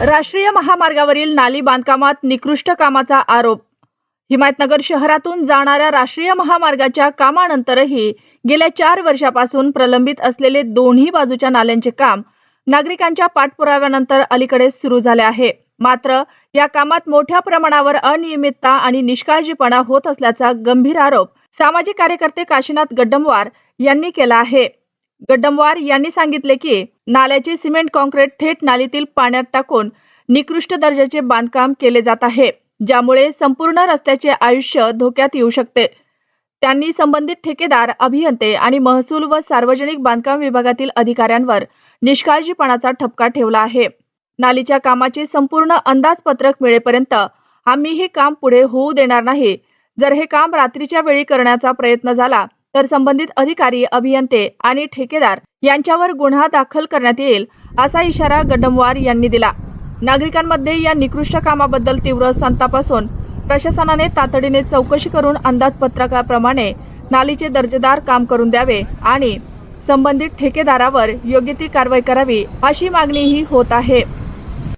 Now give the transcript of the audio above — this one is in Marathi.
राष्ट्रीय महामार्गावरील नाली बांधकामात निकृष्ट कामाचा आरोप. हिमायतनगर शहरातून जाणाऱ्या राष्ट्रीय महामार्गाच्या कामानंतरही गेल्या चार वर्षापासून प्रलंबित असलेले दोन्ही बाजूच्या नाल्यांचे काम नागरिकांच्या पाठपुराव्यानंतर अलीकडे सुरू झाले आहे. मात्र या कामात मोठ्या प्रमाणावर अनियमितता आणि निष्काळजीपणा होत असल्याचा गंभीर आरोप सामाजिक कार्यकर्ते काशीनाथ गड्डमवार यांनी केला आहे. गड्डमवार यांनी सांगितले की नाल्याचे सिमेंट कॉन्क्रीट थेट नालीतील पाण्यात टाकून निकृष्ट दर्जाचे बांधकाम केले जात आहे ज्यामुळे संपूर्ण रस्त्याचे आयुष्य धोक्यात येऊ शकते. त्यांनी संबंधित ठेकेदार अभियंते आणि महसूल व सार्वजनिक बांधकाम विभागातील अधिकाऱ्यांवर निष्काळजीपणाचा ठपका ठेवला आहे. नालीच्या कामाचे संपूर्ण अंदाजपत्रक मिळेपर्यंत आम्ही हे काम पुढे होऊ देणार नाही जर हे काम रात्रीच्या वेळी करण्याचा प्रयत्न झाला तर संबंधित अधिकारी अभियंते आणि ठेकेदार यांच्यावर गुन्हा दाखल करण्यात येईल असा इशारा गडमवार यांनी दिला. नागरिकांमध्ये या निकृष्ट कामाबद्दल तीव्र संताप असून प्रशासनाने तातडीने चौकशी करून अंदाजपत्रकाप्रमाणे नालीचे दर्जेदार काम करून द्यावे आणि संबंधित ठेकेदारावर योग्य ती कारवाई करावी अशी मागणीही होत आहे.